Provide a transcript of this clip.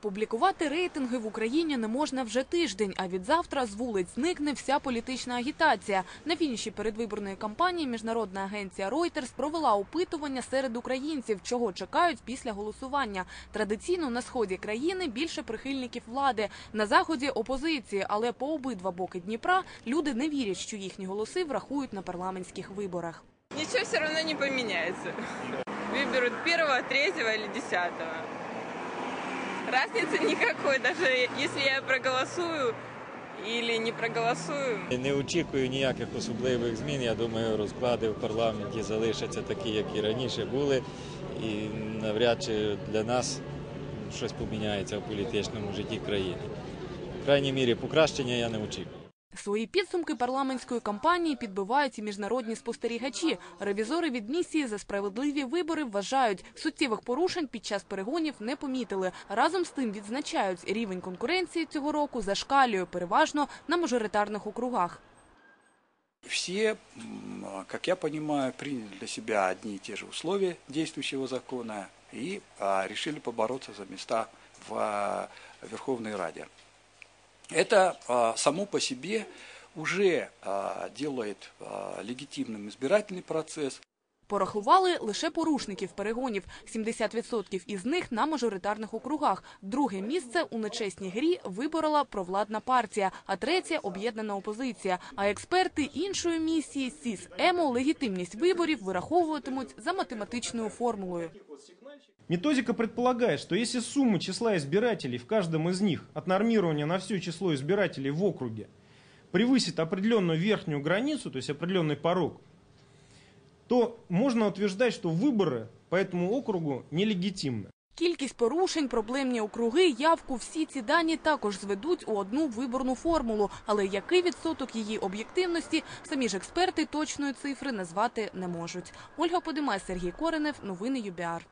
Публікувати рейтинги в Україні не можна вже тиждень, а від завтра з вулиць зникне вся політична агітація. На фініші передвиборної кампанії міжнародна агенція Reuters провела опитування серед українців, чого чекають після голосування. Традиційно на сході країни більше прихильників влади, на заході опозиції, але по обидва боки Дніпра люди не вірять, що їхні голоси врахують на парламентських виборах. Ничего все равно не поменяется. Выберут первого, третьего или десятого. Разницы никакой, даже если я проголосую или не проголосую. Не очікую ніяких особливих змін. Я думаю, розклади в парламенті залишаться такі, як і раніше були, і навряд чи для нас щось поміняється в політичному житті країни. В крайній мірі покращення я не очікую. Свої підсумки парламентської кампанії підбивають і міжнародні спостерігачі. Ревізори від місії за справедливі вибори вважають, суттєвих порушень під час перегонів не помітили. Разом з тим відзначають, рівень конкуренції цього року зашкалює переважно на мажоритарних округах. М, как я понимаю, приняли для себя одни и те же условия действующего закона а, решили побороться за места в а, Верховной Раде. Это а, само по себе уже а, делает а, легитимным избирательный процесс, Порахували лише порушників перегонів. 70% із них на мажоритарних округах. Друге місце у нечесній грі виборола провладна партія, а третє – об'єднана опозиція. А експерти іншої місії СІС ЕМО легітимність виборів вираховуватимуть за математичною формулою. Методика предполагает, что если сумма числа избирателей в каждом из них от нормирования на все число избирателей в округе превысит определенную верхнюю границу, то есть определенный порог, то можно утверждать, что выборы по этому округу нелегитимны. Кількість порушень, проблемні округи, явку – всі ці дані також зведуть у одну виборну формулу. Але який відсоток її об'єктивності, самі ж експерти точної цифри назвати не можуть. Ольга Подимай, Сергій Коренев, новини ЮБІАР.